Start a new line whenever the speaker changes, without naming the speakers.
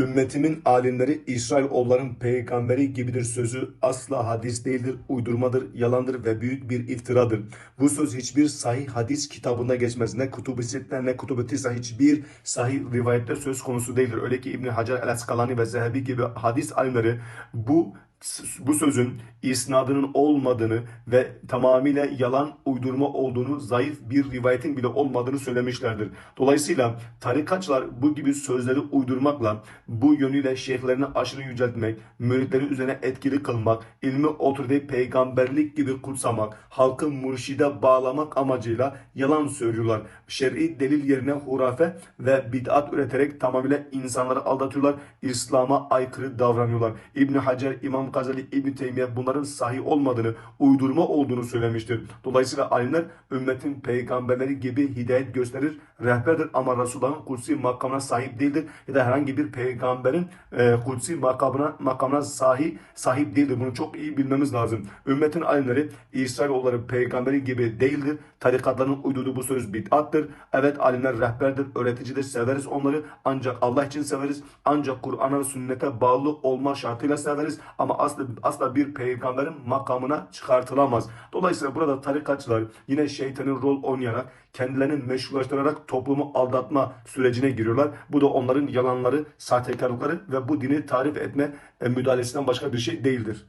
Ümmetimin alimleri İsrailoğulların peygamberi gibidir sözü asla hadis değildir, uydurmadır, yalandır ve büyük bir iftiradır. Bu söz hiçbir sahih hadis kitabında geçmez. Ne Kutub-i Sitte ne Kutub-i Tisa hiçbir sahih rivayette söz konusu değildir. Öyle ki İbn Hacer el-Askalani ve Zehebi gibi hadis alimleri bu bu sözün isnadının olmadığını ve tamamıyla yalan uydurma olduğunu, zayıf bir rivayetin bile olmadığını söylemişlerdir. Dolayısıyla tarikatçılar bu gibi sözleri uydurmakla bu yönüyle şeyhlerini aşırı yüceltmek, müritleri üzerine etkili kılmak, ilmi otoriteyi peygamberlik gibi kutsamak, halkı mürşide bağlamak amacıyla yalan söylüyorlar. Şer'i delil yerine hurafe ve bid'at üreterek tamamıyla insanları aldatıyorlar. İslam'a aykırı davranıyorlar. İbn Hacer, İmam Gazali, İbn Teymiye bunların sahih olmadığını, uydurma olduğunu söylemiştir. Dolayısıyla alimler ümmetin peygamberleri gibi hidayet gösterir, rehberdir ama Resulullah'ın kutsi makamına sahip değildir ya da herhangi bir peygamberin e, kutsi makamına makamına sahip sahip değildir. Bunu çok iyi bilmemiz lazım. Ümmetin alimleri İsrailoğulları peygamberi gibi değildir. Tarikatların uydurduğu bu söz bid'attır. Evet alimler rehberdir, öğreticidir, severiz onları. Ancak Allah için severiz. Ancak Kur'an'a ve sünnete bağlı olma şartıyla severiz. Ama asla, asla bir peygamberin makamına çıkartılamaz. Dolayısıyla burada tarikatçılar yine şeytanın rol oynayarak kendilerini meşrulaştırarak toplumu aldatma sürecine giriyorlar. Bu da onların yalanları, sahtekarlıkları ve bu dini tarif etme e, müdahalesinden başka bir şey değildir.